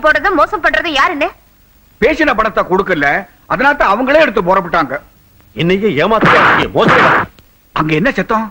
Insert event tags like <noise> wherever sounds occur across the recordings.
வேஷம் போடுறது மோசம் பண்றது யாருன்னு பேசின பணத்தை கொடுக்கல அதனால தான் அவங்களே எடுத்து புறப்பட்டாங்க இன்னைக்கு ஏமாத்த அங்க என்ன சத்தம்?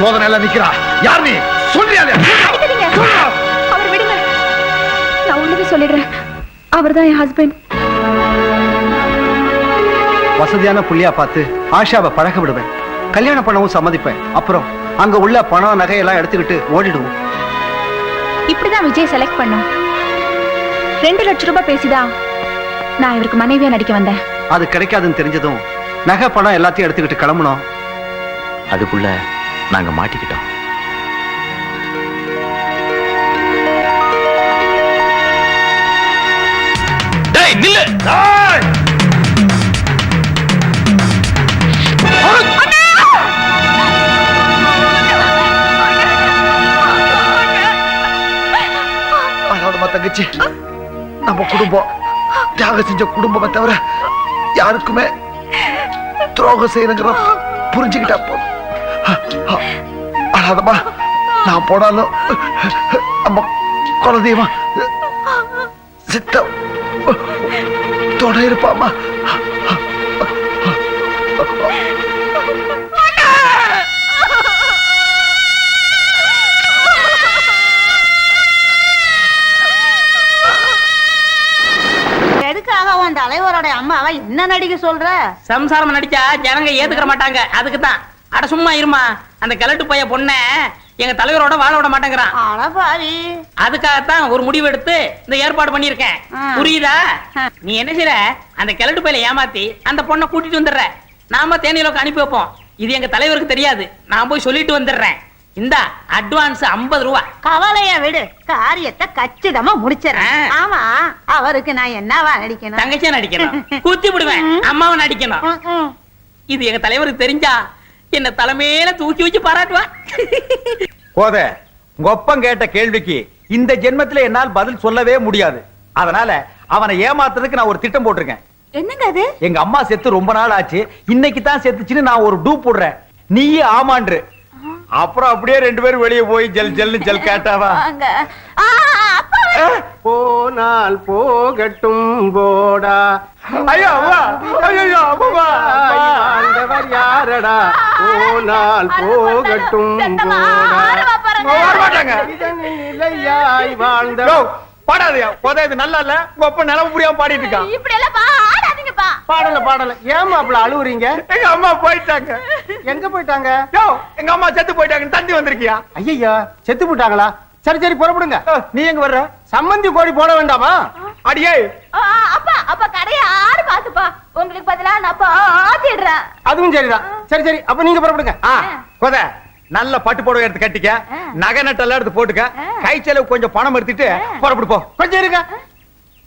தங்கச்சி சோதனையில நிக்கிறா. யார் நீ? சொல்றியா. அவர் விடுங்க. நான் உள்ளது சொல்லிடுறேன். அவர்தான் என் ஹஸ்பண்ட் வசதியான புள்ளியா பார்த்து ஆஷாவை பழக விடுவேன். கல்யாணம் பண்ணவும் சம்மதிப்பேன். அப்புறம் அங்க உள்ள பணம் நகையெல்லாம் எடுத்துக்கிட்டு ஓடிடுவோம். இப்படிதான் விஜய் செலக்ட் பண்ணும். ரெண்டு லட்சம் ரூபாய் பேசிதான் நான் இவருக்கு மனைவியா நடிக்க வந்தேன். அது கிடைக்காதுன்னு தெரிஞ்சதும் நகை பணம் எல்லாத்தையும் எடுத்துக்கிட்டு கிளம்பணும் அதுக்குள்ள நாங்க மாட்டிக்கிட்டோம். நில்லு. தங்கச்சி. நம்ம குடும்பம் தியாகம் செஞ்ச குடும்பமே தவிர யாருக்குமே துரோகம் செய்யணுங்கிற புரிஞ்சுக்கிட்டா போதும். அழாதம்மா நான் போனாலும் நம்ம குலதெய்வமா சித்த துணை இருப்பாமா எதுக்காக உன் தலைவரோட அம்மாவை என்ன நடிக்க சொல்ற? சம்சாரம் நடிச்சா ஜனங்க ஏத்துக்கிற மாட்டாங்க. அதுக்கு தான் அட சும்மா இருமா. அந்த கிழட்டு பைய பொண்ண எங்க தலைவரோட வாழ விட மாட்டேங்கிறான். அடபாவி அதுக்காகத்தான் ஒரு முடிவு எடுத்து இந்த ஏற்பாடு பண்ணிருக்கேன். புரியுதா. நீ என்ன செய்ற? அந்த கிழட்டு பையில ஏமாத்தி அந்த பொண்ணை கூட்டிட்டு வந்துடுற. நாம தேனியிலோக்கு அனுப்பி வைப்போம். இது எங்க தலைவருக்கு தெரியாது. நான் போய் சொல்லிட்டு வந்துடுறேன். இந்தா அட்வான்ஸ் 50 ரூபா. கவலைய விடு. காரியத்தை கச்சிதமா முடிச்சிடறேன். ஆமா அவருக்கு நான் என்னவா நடிக்கணும்? தங்கச்சியா நடிக்கணும். <laughs> குத்தி விடுவேன் அம்மாவை நடிக்கணும். இது எங்க தலைவருக்கு தெரிஞ்சா என்ன தலைமையில தூக்கி வச்சு பாராட்டுவா? போத உங்க ஒப்பம் கேட்ட கேள்விக்கு இந்த ஜென்மத்துல என்னால் பதில் சொல்லவே முடியாது. அதனால அவனை ஏமாத்துறதுக்கு நான் ஒரு திட்டம் போட்டிருக்கேன். என்னங்க அது? எங்க அம்மா செத்து ரொம்ப நாள் ஆச்சு. இன்னைக்கு தான் செத்துச்சுன்னு நான் ஒரு டூ போடுறேன். நீயே ஆமான்று. அப்புறம் அப்படியே ரெண்டு பேரும் வெளியே போய் ஜல் ஜல்னு ஜல் கேட்டாவா? போனால் போகட்டும் போடா. ஐயோ அம்மா ஐயோ ஆண்டவர் யாரடா? போனால் போகட்டும் போடா. நிலையாய் வாழ்ந்த பாடாதயா. போதா இது நல்லா இல்ல? உங்க அப்பா நிலவு புரியாம பாடிட்டு இருக்கான் இப்படி எல்லாம் பாடாதீங்கப்பா பாடல பாடல. ஏன் மாப்பிள அழுவுறீங்க? எங்க அம்மா போயிட்டாங்க. எங்க போயிட்டாங்க? எங்க அம்மா செத்து போயிட்டாங்க தந்தி வந்திருக்கியா? ஐயா செத்து போட்டாங்களா சரி சரி புறப்படுங்க. நீ எங்க வர்ற? சம்மந்தி கோழி போட வேண்டாமா? அடியே. அப்பா அப்பா கடையை ஆறு பாத்துப்பா உங்களுக்கு பதிலா நான் அப்பா ஆத்திடுறேன். அதுவும் சரிதான். சரி சரி அப்ப நீங்க புறப்படுங்க. கொத. நல்ல பட்டு புடவை எடுத்து கட்டிக்க. நகை நட்டெல்லாம் எடுத்து போட்டுக்க. கை செலவு கொஞ்சம் பணம் எடுத்துட்டு புறப்படு போ. கொஞ்சம் இருங்க.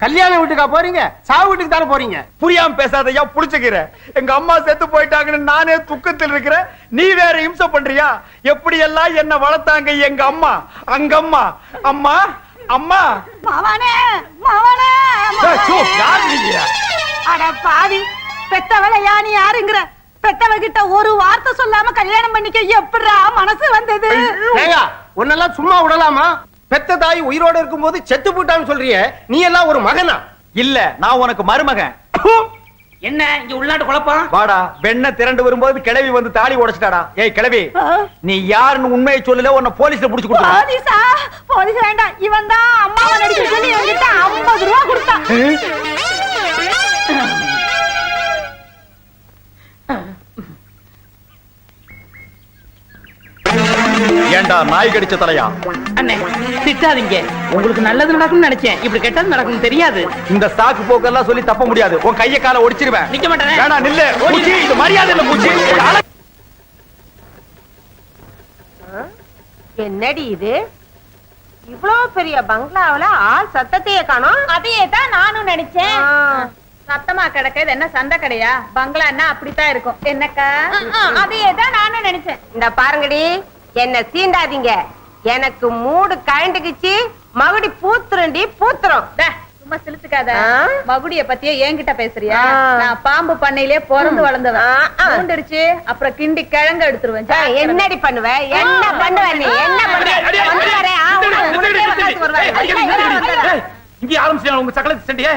கல்யாண வீட்டுக்கா போறீங்க? சாவு வீட்டுக்கு தானே போறீங்க? புரியாம பேசாதயா புடிச்சுக்கிற. எங்க அம்மா செத்து போயிட்டாங்கன்னு நானே துக்கத்தில் இருக்கிறேன். நீ வேற இம்சை பண்றியா? எப்படி எல்லாம் என்ன வளர்த்தாங்க எங்க அம்மா? அங்க அம்மா? அம்மா? அம்மா மவனே மவனே? அட பாவி பெத்தவளை யானி யாருங்கிற? பெத்தவகிட்ட ஒரு வார்த்தை சொல்லாம கல்யாணம் பண்ணிக்க எப்படிடா மனசு வந்தது? உன்னெல்லாம் சும்மா விடலாமா? பெத்த தாய் உயிரோட இருக்கும்போது செத்து போட்டான்னு சொல்றியே நீ எல்லாம் ஒரு மகனா? இல்ல நான் உனக்கு மருமகன். என்ன இங்க உள்நாட்டு குழப்பம்? வாடா வெண்ண திரண்டு வரும்போது கிளவி வந்து தாலி உடைச்சிட்டாடா. ஏய் கிளவி நீ யாருன்னு உண்மையை சொல்லல உன்னை போலீஸ்ல புடிச்சு கொடுத்துருவேன். போலீஸா? போலீஸ் வேண்டாம். இவன் தான் அம்மாவை நடிக்க சொல்லி என்கிட்ட ஐம்பது ரூபா கொடுத்தான் ஏண்டா நாய் கடிச்ச தலையா? அண்ணே திட்டாதீங்க. உங்களுக்கு நல்லது நடக்கும்னு நினைச்சேன். இப்படி கெட்டது நடக்கும் தெரியாது. இந்த சாக்கு போக்கெல்லாம் சொல்லி தப்ப முடியாது. உன் கைய கால ஒடிச்சிருவேன். நிக்க மாட்டேனே. வேணா நில்லு. பூச்சி இது மரியாதை இல்ல பூச்சி. என்னடி இது? இவ்வளவு பெரிய பங்களாவுல ஆள் சத்தத்தையே காணோம். அதையே தான் நானும் நினைச்சேன். சத்தமா கிடக்க இது என்ன சண்டை கடையா? பங்களான்னா அப்படித்தான் இருக்கும். என்னக்கா? அதையே தான் நானும் நினைச்சேன். இந்த பாருங்கடி. என்ன சீண்டாதீங்க. எனக்கு மூடு கழண்டுக்குச்சு மகுடி பூத்துருண்டி பூத்துரும். சும்மா சிலுத்துக்காத? மகுடிய பத்தியே என்கிட்ட பேசுறியா. நான் பாம்பு பண்ணையிலே பிறந்து வளர்ந்தவன். அப்புறம் கிண்டி கிழங்க எடுத்துருவேன். என்னடி பண்ணுவ? என்ன பண்ணுவ நீ? என்ன பண்ணுவ? இங்கே ஆரம்பிச்சியா உங்க சக்கலத்து சண்டியே.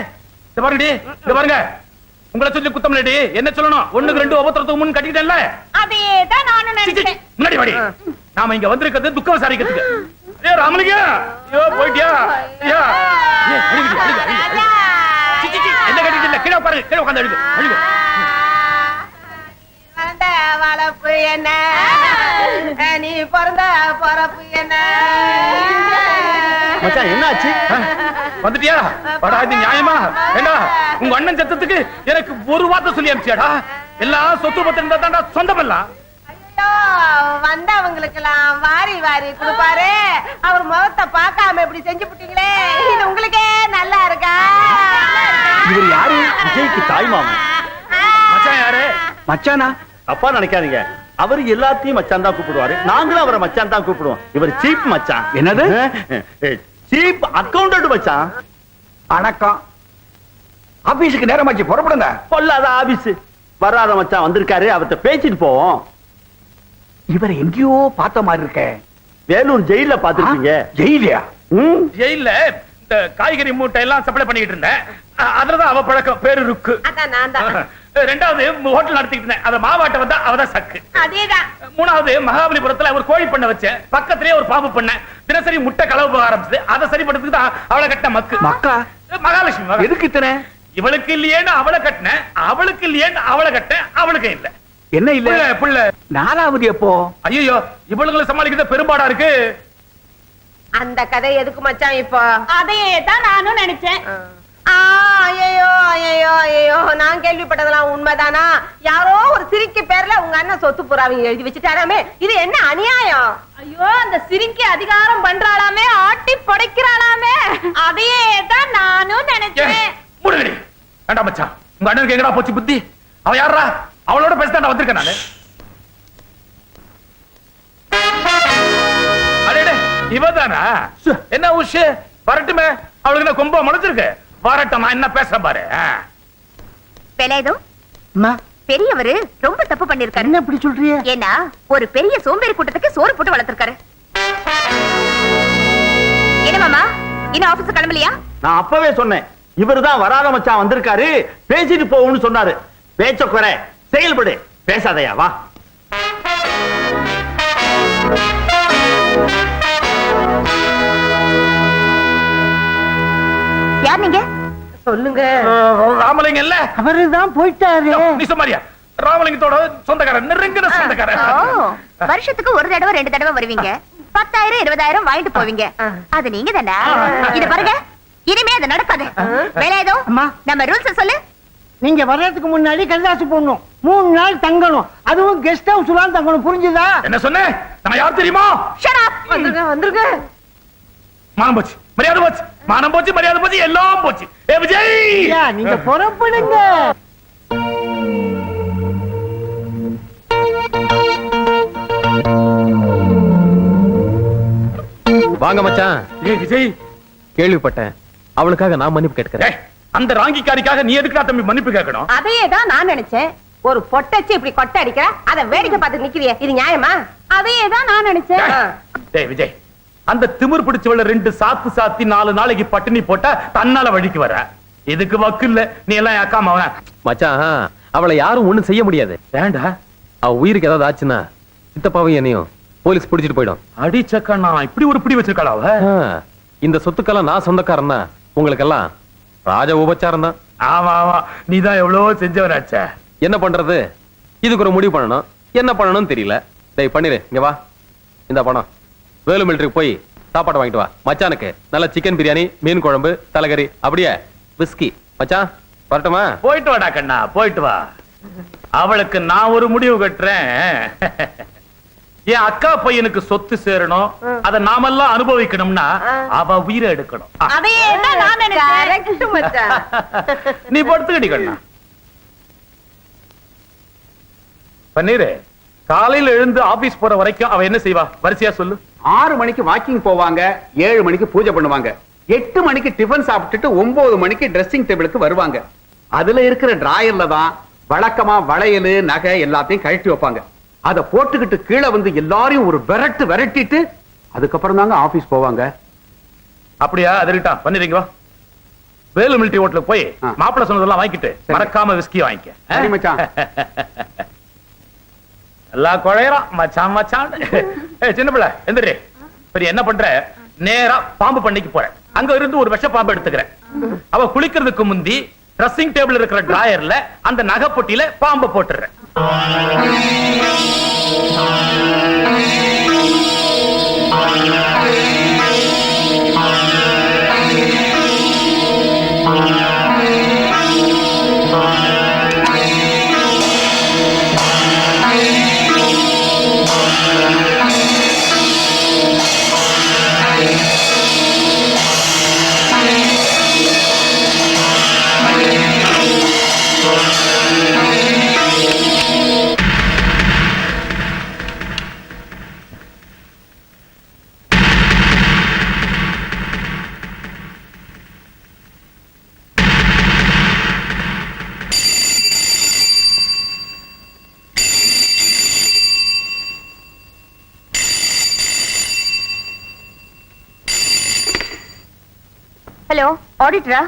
இந்த பாருங்கடி இந்த பாருங்க. உங்களை சொல்லி குத்தம் இல்லடி. என்ன சொல்லணும்? ஒண்ணுக்கு ரெண்டு ஒவ்வொருத்தரத்துக்கு முன் கட்டிட்டேன்ல அதையே தான் நானும் நினைச்சேன். முன்னாடி வாடி. நாம இங்க வந்திருக்கிறது துக்க விசாரிக்கிறதுக்கு ஏ ராமலிங்க! ஐயோ போயிட்டியா? ஐயா. என்ன கட்டிட்டு இல்ல? கீழே உட்காரு கீழே உட்காந்து அழுகு வந்த வளர்ப்பு என்ன? நீ பிறந்த பிறப்பு என்ன? மச்சான் என்னாச்சு? வந்துட்டியா? படா இது நியாயமா? ஏண்டா உங்க அண்ணன் சத்தத்துக்கு எனக்கு ஒரு வார்த்தை சொல்லி அனுப்பிச்சியாடா? எல்லாம் சொத்து பத்து இருந்தா தான்டா சொந்தம் எல்லாம் வாரி வாரி கொடுப்பாரு. அவர் முகத்தை பார்க்காம இப்படி செஞ்சு விட்டீங்களே இது உங்களுக்கே நல்லா இருக்கா? இவர் யாரு? விஜய்க்கு தாய் மாமன் மச்சான் யாரு? மச்சானா? தப்பா நினைக்காதீங்க. அவர் எல்லாத்தையும் மச்சான் தான் கூப்பிடுவாரு. நாங்களும் அவரை மச்சான் தான் கூப்பிடுவோம். இவர் சீப் மச்சான். என்னது? சீப் அக்கௌண்டன்ட் மச்சான். வணக்கம். ஆபீஸுக்கு நேரமாச்சு புறப்படுங்க. பொல்லாத ஆபீஸ். வராத மச்சான் வந்திருக்காரு. அவர்கிட்ட பேசிட்டு போவோம். இவரை எங்கேயோ பார்த்த மாதிரி இருக்க. வேலூர் ஜெயில பாத்துருக்கீங்க ஜெயிலியா ம். ஜெயில்ல இந்த காய்கறி மூட்டை எல்லாம் சப்ளை பண்ணிட்டு இருந்தேன். அதுலதான் அவ பழக்கம் பேரு ருக்கு. அதான் நான் தான். ரெண்டாவது ஹோட்டல் நடத்திட்டு இருந்தேன். அத மாவாட்ட வந்தா அவதான் சக்கு. அதேதான். மூணாவது மகாபலிபுரத்துல ஒரு கோழி பண்ண வச்சேன். பக்கத்திலேயே ஒரு பாம்பு பண்ண. தினசரி முட்டை களவு போக ஆரம்பிச்சது. அதை சரி பண்றதுக்கு தான் அவளை கட்ட மக்கு. மக்கா? மகாலட்சுமி. எதுக்கு இத்தனை? இவளுக்கு இல்லையேன்னு அவளை கட்டினேன். அவளுக்கு இல்லையேன்னு அவளை கட்டேன் அவளுக்கு இல்ல. என்ன இல்ல? புள்ள புள்ள. நாலாவது எப்போ ஐயோ இவளுங்களை சமாளிக்கிறது பெரும்பாடா இருக்கு. அந்த கதை எதுக்கு மச்சான் இப்போ? அதையே தான் நானும் நினைச்சேன். ஆ, ஐயையோ ஐயையோ ஐயோ நான் கேள்விப்பட்டதெல்லாம் உண்மைதானா? யாரோ ஒரு சிரிக்கு பேர்ல உங்க அண்ணன் சொத்து புறாவையும் எழுதி வச்சுட்டாராமே இது என்ன அநியாயம்? ஐயோ அந்த சிரிக்கி அதிகாரம் பண்றாளாமே ஆட்டி படைக்கிறாளாமே. அதையே தான் நானும் நினைச்சேன். முருகடி வேண்டாம் மச்சான். உங்க அண்ணனுக்கு எங்கடா போச்சு புத்தி? அவ யாரா அவளோட பேசதான் வந்திருக்கேன் நானு. இவதானா? என்ன உஷு வரட்டுமே. அவளுக்கு என்ன கொம்ப முளைச்சிருக்கு வரட்டும் நான் என்ன பேசுறேன் பாரு. ஆ. வேலாயுதம் பெரியவரு ரொம்ப தப்பு பண்ணிருக்காரு. என்ன இப்படி சொல்றிய ஏன்னா ஒரு பெரிய சோம்பேறி கூட்டத்துக்கு சோறு போட்டு வளர்த்திருக்காரு. என்ன மாமா? இன்னும் ஆபீஸ் கிளம்பலையா? நான் அப்பவே சொன்னேன். இவர்தான் வராத மச்சான் வந்திருக்காரு. பேசிட்டு போகும்னு சொன்னாரு. பேச்ச குறை. செயல்படு. பேசாதயா வா. யார் நீங்க? சொல்லுங்க. ராமலிங்கம் இல்ல? அவருதான் போயிட்டாரு. நீ சும்மாரியா ராமலிங்கத்தோட சொந்தக்காரன் நெருங்கின சொந்தக்காரன் வருஷத்துக்கு ஒரு தடவை ரெண்டு தடவை வருவீங்க. பத்தாயிரம் இருபதாயிரம் வாங்கிட்டு போவீங்க. அது நீங்க தானே இது பாருங்க. இனிமே அது நடக்காது. வேலாயுதம் அம்மா. நம்ம ரூல்ஸ் சொல்லு. நீங்க வர்றதுக்கு முன்னாடி கல்யாசு போடணும். மூணு நாள் தங்கணும். அதுவும் கெஸ்ட் ஹவுஸ் தான் தங்கணும். புரிஞ்சுதா? என்ன சொன்ன? நான் யார் தெரியுமா? Shut up. வந்துருங்க வந்துருங்க மானம் போச்சு. மரியாதை போச்சு. மானம் போச்சு மரியாதை போச்சு எல்லாம் போச்சு. ஏ விஜய்! நீங்க புறப்படுங்க. வாங்க மச்சான். ஏ விஜய். கேள்விப்பட்டேன். அவளுக்காக நான் மன்னிப்பு கேட்கிறேன் ஏய், அந்த ராங்கிக்காரிக்காக நீ எதுக்குடா தம்பி மன்னிப்பு கேட்கணும்? அதையே தான் நான் நினைச்சேன். ஒரு பொட்டச்சு இப்படி கொட்டை அடிக்கிற அத வேடிக்கை பார்த்து நிக்கிறியே இது நியாயமா? அதையே தான் நான் நினைச்சேன். டேய் விஜய் அந்த திமிர் பிடிச்சவள ரெண்டு சாத்து சாத்தி நாலு நாளைக்கு பட்டினி போட்டா தன்னால வழிக்கு வர இதுக்கு வக்கு இல்ல நீ எல்லாம் அக்காம அவன மச்சான் அவளை யாரும் ஒண்ணும் செய்ய முடியாது. ஏண்டா அவ உயிருக்கு ஏதாவது ஆச்சுன்னா சித்தப்பாவும் என்னையும் போலீஸ் பிடிச்சிட்டு போயிடும். அடிச்சக்கா நான் இப்படி ஒரு பிடி வச்சிருக்காளா இந்த சொத்துக்கெல்லாம் நான் சொந்தக்காரன் தான். உங்களுக்கெல்லாம் ராஜ உபச்சாரம் தான். ஆமா ஆமா. நீதான் எவ்வளவோ செஞ்சவனாச்சே. என்ன பண்றது? இதுக்கு ஒரு முடிவு பண்ணணும். என்ன பண்ணணும்னு தெரியல. டேய் பண்ணிரு இங்க வா. இந்த பணம். வேலு மிலிட்டரிக்கு போய் சாப்பாடு வாங்கிட்டு வா. மச்சானுக்கு நல்ல சிக்கன் பிரியாணி மீன் குழம்பு தலைகறி. அப்படியே விஸ்கி மச்சான் வரட்டுமா? போயிட்டு வாடா கண்ணா. போயிட்டு வா. அவளுக்கு நான் ஒரு முடிவு கட்டுறேன். <laughs> என் அக்கா பையனுக்கு சொத்து சேரணும். அத நாமெல்லாம் அனுபவிக்கணும்னா அவ உயிரை எடுக்கணும். <laughs> நீ படுத்துக்கடி கண்ணா. பன்னீரு காலையில எழுந்து ஆபீஸ் போற வரைக்கும் அவ என்ன செய்வா? வரிசையா சொல்லு. ஆறு மணிக்கு வாக்கிங் போவாங்க ஏழு மணிக்கு பூஜை பண்ணுவாங்க எட்டு மணிக்கு டிஃபன் சாப்பிட்டுட்டு ஒன்பது மணிக்கு ட்ரெஸ்ஸிங் டேபிளுக்கு வருவாங்க. அதுல இருக்கிற டிராயர்ல தான் வழக்கமா வளையல் நகை எல்லாத்தையும் கழட்டி வைப்பாங்க. அத போட்டுக்கிட்டு கீழே வந்து எல்லாரையும் ஒரு விரட்டு விரட்டிட்டு அதுக்கப்புறம் தாங்க ஆபீஸ் போவாங்க. அப்படியா? அது இருக்கட்டும் பண்ணிருங்க வா. வேலு மிலிட்டரி ஹோட்டலுக்கு போய். மாப்பிள்ளை சொன்னதெல்லாம் வாங்கிட்டு மறக்காம விஸ்கி வாங்கிக்க. மச்சான். <laughs> எல்லாம் குழையறான் மச்சான் மச்சான். <laughs> ஏய் சின்ன பிள்ளை எந்திரி. சரி என்ன பண்ற? நேரா பாம்பு பண்ணைக்கு போறேன். அங்க இருந்து ஒரு விஷ பாம்பு எடுத்துக்கிறேன். அவ குளிக்கிறதுக்கு முந்தி ட்ரெஸ்ஸிங் டேபிள் இருக்கிற டிராயர்ல அந்த நகை பொட்டியில பாம்பை போட்டுறேன் Thank you. ஆடிட்டரா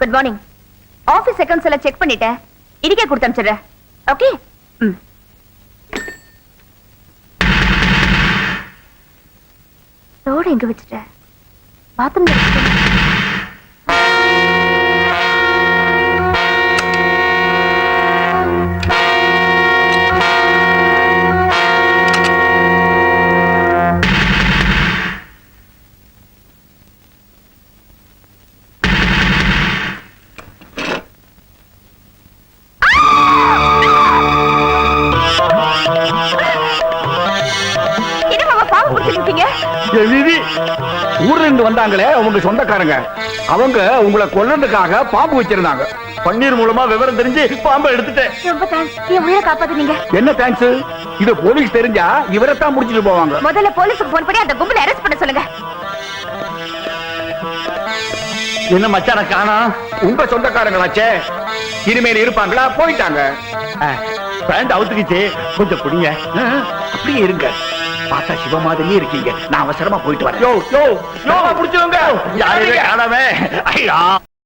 குட் மார்னிங் ஆபீஸ் அக்கவுண்ட்ஸ் எல்லாம் செக் பண்ணிட்டேன். இதுக்கே கொடுத்து அனுப்பிச்சிடுறேன். ஓகே ம். ரோடு எங்க வச்சுட்ட? பாத்ரூம் சொந்தக்காரங்க. அவங்க உங்களை கொல்லறதுக்காக பாம்பு வச்சிருந்தாங்க. பன்னீர் மூலமா விவரம் தெரிஞ்சு பாம்பை எடுத்துட்டேன். ரொம்ப தேங்க்ஸ் என் உயிரை காப்பாத்துனீங்க. என்ன தேங்க்ஸ் இது போலீஸ் தெரிஞ்சா இவரைத்தான் முடிச்சிட்டு போவாங்க. முதல்ல போலீஸுக்கு போன் பண்ணி அந்த கும்பலை அரெஸ்ட் பண்ண சொல்லுங்க. என்ன மச்சான காணா? உங்க சொந்தக்காரங்களாச்சே. இனிமேல் இருப்பாங்களா? போயிட்டாங்க. பேண்ட் அவுத்துக்கிச்சு கொஞ்சம் புடிங்க அப்படியே இருங்க. பார்த்தா சிவ மாதிரியே இருக்கீங்க. நான் அவசரமா போயிட்டு வரேன். யோ யோ யோ பிடிச்சவங்க காணாம ஐயா.